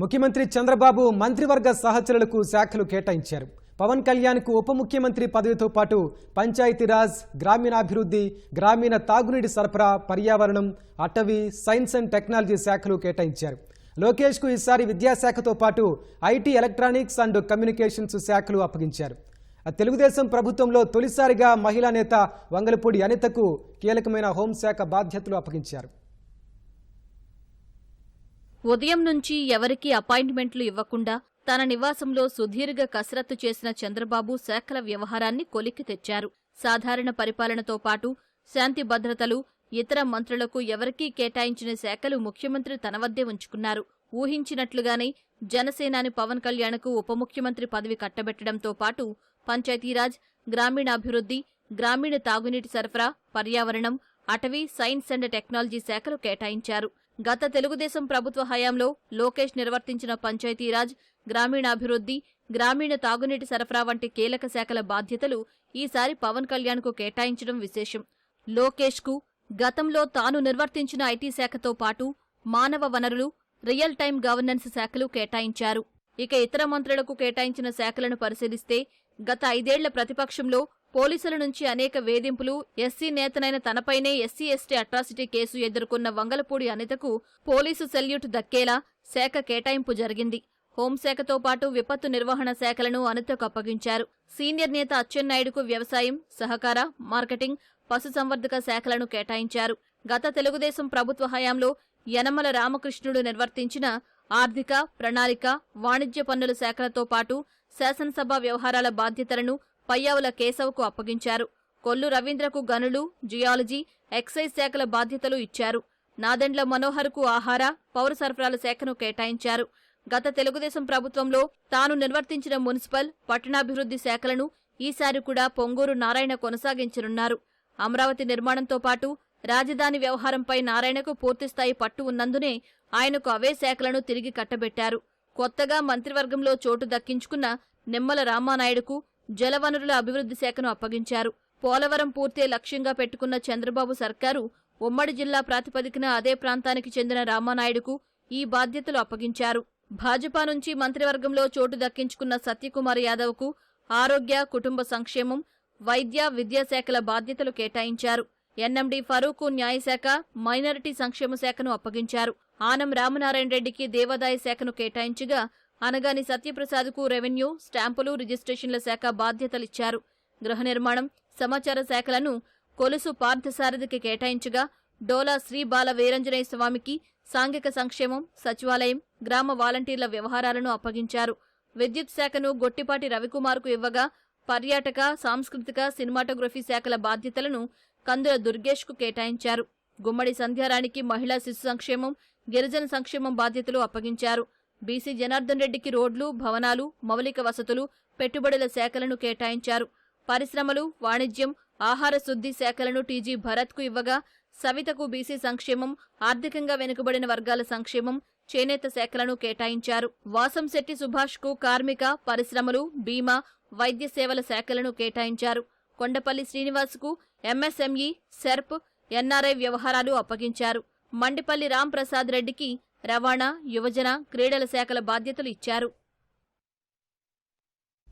ముఖ్యమంత్రి చంద్రబాబు మంత్రివర్గ సహచరులకు శాఖలు కేటాయించారు. పవన్ కళ్యాణ్కు ఉప ముఖ్యమంత్రి పదవితో పాటు పంచాయతీరాజ్ గ్రామీణాభివృద్ధి గ్రామీణ తాగునీటి సరఫరా పర్యావరణం అటవీ సైన్స్ అండ్ టెక్నాలజీ శాఖలు కేటాయించారు. లోకేష్కు ఈసారి విద్యాశాఖతో పాటు ఐటీ ఎలక్ట్రానిక్స్ అండ్ కమ్యూనికేషన్స్ శాఖలు అప్పగించారు. తెలుగుదేశం ప్రభుత్వంలో తొలిసారిగా మహిళా నేత వంగలపూడి అనితకు కీలకమైన హోంశాఖ బాధ్యతలు అప్పగించారు. ఉదయం నుంచి ఎవరికీ అపాయింట్మెంట్లు ఇవ్వకుండా తన నివాసంలో సుదీర్ఘ కసరత్తు చేసిన చంద్రబాబు శాఖల వ్యవహారాన్ని కొలిక్కి తెచ్చారు. సాధారణ పరిపాలనతో పాటు శాంతి భద్రతలు ఇతర మంత్రులకు ఎవరికీ కేటాయించిన శాఖలు ముఖ్యమంత్రి తన వద్దే ఉంచుకున్నారు. ఊహించినట్లుగానే జనసేనాని పవన్ కళ్యాణ్కు ఉప ముఖ్యమంత్రి పదవి కట్టబెట్టడంతో పాటు పంచాయతీరాజ్ గ్రామీణాభివృద్ధి గ్రామీణ తాగునీటి సరఫరా పర్యావరణం అటవీ సైన్స్ అండ్ టెక్నాలజీ శాఖలు కేటాయించారు. గత తెలుగుదేశం ప్రభుత్వ హయాంలో లోకేష్ నిర్వర్తించిన పంచాయతీరాజ్ గ్రామీణాభివృద్ధి గ్రామీణ తాగునీటి సరఫరా వంటి కీలక శాఖల బాధ్యతలు ఈసారి పవన్ కళ్యాణ్కు కేటాయించడం విశేషం. లోకేష్కు గతంలో తాను నిర్వర్తించిన ఐటీ శాఖతో పాటు మానవ వనరులు రియల్ టైం గవర్నెన్స్ శాఖలు కేటాయించారు. ఇక ఇతర మంత్రులకు కేటాయించిన శాఖలను పరిశీలిస్తే గత ఐదేళ్ళ ప్రతిపక్షంలో పోలీసుల నుంచి అనేక వేధింపులు ఎస్సీ నేతనైన తనపైనే ఎస్సీ ఎస్టీ అట్రాసిటీ కేసు ఎదుర్కొన్న వంగలపూడి అనితకు పోలీసు సెల్యూట్ దక్కేలా శాఖ కేటాయింపు జరిగింది. హోంశాఖతో పాటు విపత్తు నిర్వహణ శాఖలను అనితకు అప్పగించారు. సీనియర్ నేత అచ్చెన్నాయుడుకు వ్యవసాయం సహకార మార్కెటింగ్ పశుసంవర్ధక శాఖలను కేటాయించారు. గత తెలుగుదేశం ప్రభుత్వ హయాంలో యనమల రామకృష్ణుడు నిర్వర్తించిన ఆర్థిక ప్రణాళిక వాణిజ్య పన్నుల శాఖలతో పాటు శాసనసభ వ్యవహారాల బాధ్యతలను పయ్యావుల కేశవ్కు అప్పగించారు. కొల్లు రవీంద్రకు గనులు జియాలజీ ఎక్సైజ్ శాఖల బాధ్యతలు ఇచ్చారు. నాదెండ్ల మనోహర్కు ఆహార పౌర సరఫరాల శాఖను కేటాయించారు. గత తెలుగుదేశం ప్రభుత్వంలో తాను నిర్వర్తించిన మున్సిపల్ పట్టణాభివృద్ధి శాఖలను ఈసారి కూడా పొంగూరు నారాయణ కొనసాగించనున్నారు. అమరావతి నిర్మాణంతో పాటు రాజధాని వ్యవహారంపై నారాయణకు పూర్తిస్థాయి పట్టు ఉన్నందునే ఆయనకు అవే శాఖలను తిరిగి కట్టబెట్టారు. కొత్తగా మంత్రివర్గంలో చోటు దక్కించుకున్న నిమ్మల రామానాయుడుకు జలవనరుల అభివృద్ధి శాఖను అప్పగించారు. పోలవరం పూర్తే లక్ష్యంగా పెట్టుకున్న చంద్రబాబు సర్కారు ఉమ్మడి జిల్లా ప్రాతిపదికన అదే ప్రాంతానికి చెందిన రామానాయుడుకు ఈ బాధ్యతలు అప్పగించారు. భాజపా నుంచి మంత్రివర్గంలో చోటు దక్కించుకున్న సత్యకుమార్ యాదవ్కు ఆరోగ్య కుటుంబ సంక్షేమం వైద్య విద్యాశాఖల బాధ్యతలు కేటాయించారు. ఎన్ఎండి ఫరూకు న్యాయశాఖ మైనారిటీ సంక్షేమ శాఖను అప్పగించారు. ఆనం రామనారాయణ రెడ్డికి దేవాదాయ శాఖను కేటాయించగా అనగాని సత్యప్రసాద్కు రెవెన్యూ స్టాంపులు రిజిస్ట్రేషన్ల శాఖ బాధ్యతలిచ్చారు. గృహ నిర్మాణం సమాచార శాఖలను కొలుసు పార్థసారథికి కేటాయించగా డోలా శ్రీ బాల వీరంజనేయ స్వామికి సాంఘిక సంక్షేమం సచివాలయం గ్రామ వాలంటీర్ల వ్యవహారాలను అప్పగించారు. విద్యుత్ శాఖను గొట్టిపాటి రవికుమార్కు ఇవ్వగా పర్యాటక సాంస్కృతిక సినిమాటోగ్రఫీ శాఖల బాధ్యతలను కందుల దుర్గేష్కు కేటాయించారు. గుమ్మడి సంధ్యారానికి మహిళా శిశు సంక్షేమం గిరిజన సంక్షేమం బాధ్యతలు అప్పగించారు. బీసీ జనార్దన్ రెడ్డికి రోడ్లు భవనాలు మౌలిక వసతులు పెట్టుబడుల శాఖలను కేటాయించారు. పరిశ్రమలు వాణిజ్యం ఆహార శుద్ధి శాఖలను టీజీ భరత్కు ఇవ్వగా సవితకు బీసీ సంక్షేమం ఆర్థికంగా వెనుకబడిన వర్గాల సంక్షేమం చేనేత శాఖలను కేటాయించారు. వాసంశెట్టి సుభాష్కు కార్మిక పరిశ్రమలు బీమా వైద్య సేవల శాఖలను కేటాయించారు. కొండపల్లి శ్రీనివాస్కు ఎంఎస్ఎంఈ సెర్ప్ ఎన్ఆర్ఐ వ్యవహారాలు అప్పగించారు. మండిపల్లి రాంప్రసాద్ రెడ్డికి రవాణా యువజన క్రీడల శాఖల బాధ్యతలు ఇచ్చారు.